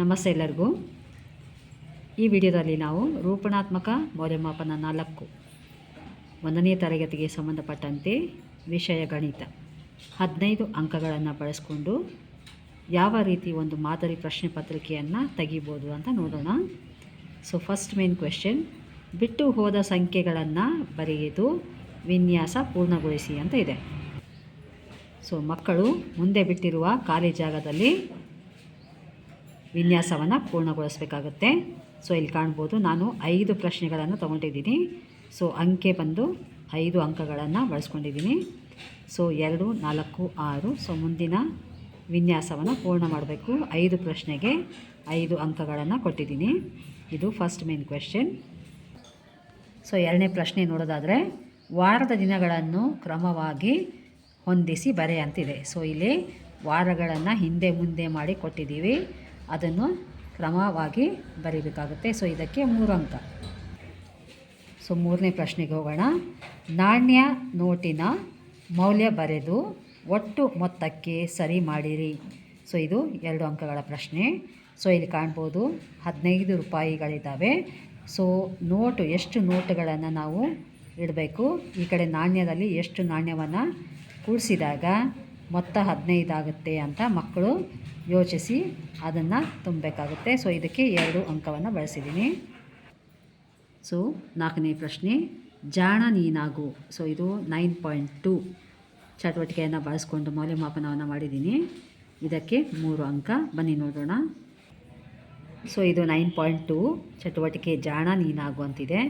ನಮಸ್ತೆ ಎಲ್ಲರಿಗೂ. ಈ ವಿಡಿಯೋದಲ್ಲಿ ನಾವು ರೂಪಣಾತ್ಮಕ ಮೌಲ್ಯಮಾಪನ ನಾಲ್ಕು ಒಂದನೇ ತರಗತಿಗೆ ಸಂಬಂಧಪಟ್ಟಂತೆ ವಿಷಯ ಗಣಿತ. ಹದಿನೈದು ಅಂಕಗಳನ್ನು ಬಳಸಿಕೊಂಡು ಯಾವ ರೀತಿ ಒಂದು ಮಾದರಿ ಪ್ರಶ್ನೆ ಪತ್ರಿಕೆಯನ್ನು ತೆಗಿಬೋದು ಅಂತ ನೋಡೋಣ. ಸೊ ಫಸ್ಟ್ ಮೇನ್ ಕ್ವೆಶನ್ ಬಿಟ್ಟು ಹೋದ ಸಂಖ್ಯೆಗಳನ್ನು ಬರೆಯದು ವಿನ್ಯಾಸ ಪೂರ್ಣಗೊಳಿಸಿ ಅಂತ ಇದೆ. ಸೊ ಮಕ್ಕಳು ಮುಂದೆ ಬಿಟ್ಟಿರುವ ಖಾಲಿ ಜಾಗದಲ್ಲಿ ವಿನ್ಯಾಸವನ್ನು ಪೂರ್ಣಗೊಳಿಸಬೇಕಾಗುತ್ತೆ. ಸೊ ಇಲ್ಲಿ ಕಾಣ್ಬೋದು ನಾನು ಐದು ಪ್ರಶ್ನೆಗಳನ್ನು ತೊಗೊಂಡಿದ್ದೀನಿ. ಸೊ ಅಂಕೆ ಬಂದು ಐದು ಅಂಕಗಳನ್ನು ಬಳಸ್ಕೊಂಡಿದ್ದೀನಿ. ಸೊ ಎರಡು, ನಾಲ್ಕು, ಆರು. ಸೊ ಮುಂದಿನ ವಿನ್ಯಾಸವನ್ನು ಪೂರ್ಣ ಮಾಡಬೇಕು. ಐದು ಪ್ರಶ್ನೆಗೆ ಐದು ಅಂಕಗಳನ್ನು ಕೊಟ್ಟಿದ್ದೀನಿ. ಇದು ಫಸ್ಟ್ ಮೇನ್ ಕ್ವೆಶ್ಚನ್ ಸೊ ಎರಡನೇ ಪ್ರಶ್ನೆ ನೋಡೋದಾದರೆ, ವಾರದ ದಿನಗಳನ್ನು ಕ್ರಮವಾಗಿ ಹೊಂದಿಸಿ ಬರೆಯಂತಿದೆ ಸೊ ಇಲ್ಲಿ ವಾರಗಳನ್ನು ಹಿಂದೆ ಮುಂದೆ ಮಾಡಿ ಕೊಟ್ಟಿದ್ದೀವಿ. ಅದನ್ನು ಕ್ರಮವಾಗಿ ಬರೀಬೇಕಾಗುತ್ತೆ. ಸೊ ಇದಕ್ಕೆ ಮೂರು ಅಂಕ. ಸೊ ಮೂರನೇ ಪ್ರಶ್ನೆಗೆ ಹೋಗೋಣ. ನಾಣ್ಯ ನೋಟಿನ ಮೌಲ್ಯ ಬರೆದು ಒಟ್ಟು ಮೊತ್ತಕ್ಕೆ ಸರಿ ಮಾಡಿರಿ. ಸೊ ಇದು ಎರಡು ಅಂಕಗಳ ಪ್ರಶ್ನೆ. ಸೊ ಇಲ್ಲಿ ಕಾಣ್ಬೋದು ಹದಿನೈದು ರೂಪಾಯಿಗಳಿದ್ದಾವೆ. ಸೊ ನೋಟು ಎಷ್ಟು ನೋಟುಗಳನ್ನು ನಾವು ಇಡಬೇಕು? ಈ ಕಡೆ ನಾಣ್ಯದಲ್ಲಿ ಎಷ್ಟು ನಾಣ್ಯವನ್ನು ಕೂಡಿಸಿದಾಗ ಮೊತ್ತ ಹದಿನೈದು ಆಗುತ್ತೆ ಅಂತ ಮಕ್ಕಳು ಯೋಚಿಸಿ ಅದನ್ನು ತುಂಬಬೇಕಾಗುತ್ತೆ. ಸೊ ಇದಕ್ಕೆ ಎರಡು ಅಂಕವನ್ನು ಬಳಸಿದ್ದೀನಿ. ಸೊ ನಾಲ್ಕನೇ ಪ್ರಶ್ನೆ, ಜಾಣ ನೀನಾಗು. ಸೊ ಇದು ನೈನ್ ಪಾಯಿಂಟ್ ಟು ಚಟುವಟಿಕೆಯನ್ನು ಬಳಸ್ಕೊಂಡು ಮೌಲ್ಯಮಾಪನವನ್ನು ಮಾಡಿದ್ದೀನಿ. ಇದಕ್ಕೆ ಮೂರು ಅಂಕ. ಬನ್ನಿ ನೋಡೋಣ. ಸೊ ಇದು ನೈನ್ ಪಾಯಿಂಟ್ ಟು ಚಟುವಟಿಕೆ ಜಾಣ ನೀನಾಗು ಅಂತಿದೆ.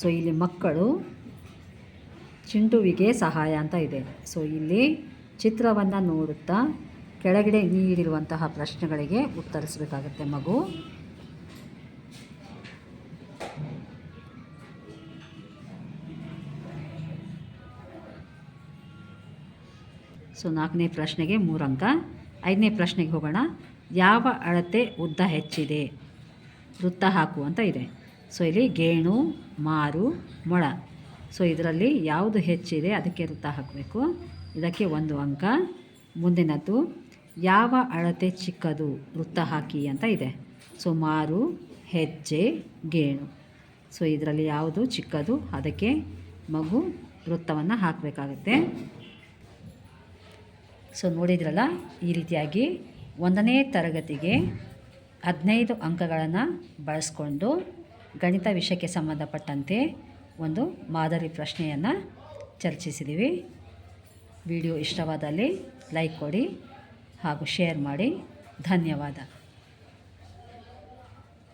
ಸೊ ಇಲ್ಲಿ ಮಕ್ಕಳು ಚಿಂಟುವಿಗೆ ಸಹಾಯ ಅಂತ ಇದೆ. ಸೊ ಇಲ್ಲಿ ಚಿತ್ರವನ್ನು ನೋಡುತ್ತಾ ಕೆಳಗಡೆ ನೀಡಿರುವಂತಹ ಪ್ರಶ್ನೆಗಳಿಗೆ ಉತ್ತರಿಸಬೇಕಾಗುತ್ತೆ ಮಗು. ಸೊ, ನಾಲ್ಕನೇ ಪ್ರಶ್ನೆಗೆ ಮೂರು ಅಂಕ. ಐದನೇ ಪ್ರಶ್ನೆಗೆ ಹೋಗೋಣ. ಯಾವ ಅಳತೆ ಉದ್ದ ಹೆಚ್ಚಿದೆ? ವೃತ್ತ ಹಾಕು ಅಂತ ಇದೆ. ಸೊ, ಇಲ್ಲಿ ಗೇಣು, ಮಾರು, ಮೊಳ. ಸೊ, ಇದರಲ್ಲಿ ಯಾವುದು ಹೆಚ್ಚಿದೆ? ಅದಕ್ಕೆ ವೃತ್ತ ಹಾಕಬೇಕು. ಇದಕ್ಕೆ ಒಂದು ಅಂಕ. ಮುಂದಿನದ್ದು, ಯಾವ ಅಳತೆ ಚಿಕ್ಕದು, ವೃತ್ತ ಹಾಕಿ ಅಂತ ಇದೆ. ಸುಮಾರು ಹೆಜ್ಜೆ, ಗೇಣು. ಸೊ, ಇದರಲ್ಲಿ ಯಾವುದು ಚಿಕ್ಕದು, ಅದಕ್ಕೆ ಮಗು ವೃತ್ತವನ್ನು ಹಾಕಬೇಕಾಗುತ್ತೆ. ಸೊ, ನೋಡಿದ್ರಲ್ಲ, ಈ ರೀತಿಯಾಗಿ ಒಂದನೇ ತರಗತಿಗೆ ಹದಿನೈದು ಅಂಕಗಳನ್ನು ಬಳಸ್ಕೊಂಡು ಗಣಿತ ವಿಷಯಕ್ಕೆ ಸಂಬಂಧಪಟ್ಟಂತೆ ಒಂದು ಮಾದರಿ ಪ್ರಶ್ನೆಯನ್ನು ಚರ್ಚಿಸಿದ್ದೀವಿ ವಿಡಿಯೋ ಇಷ್ಟವಾದಲ್ಲಿ ಲೈಕ್ ಕೊಡಿ ಹಾಗೂ ಶೇರ್ ಮಾಡಿ. ಧನ್ಯವಾದ.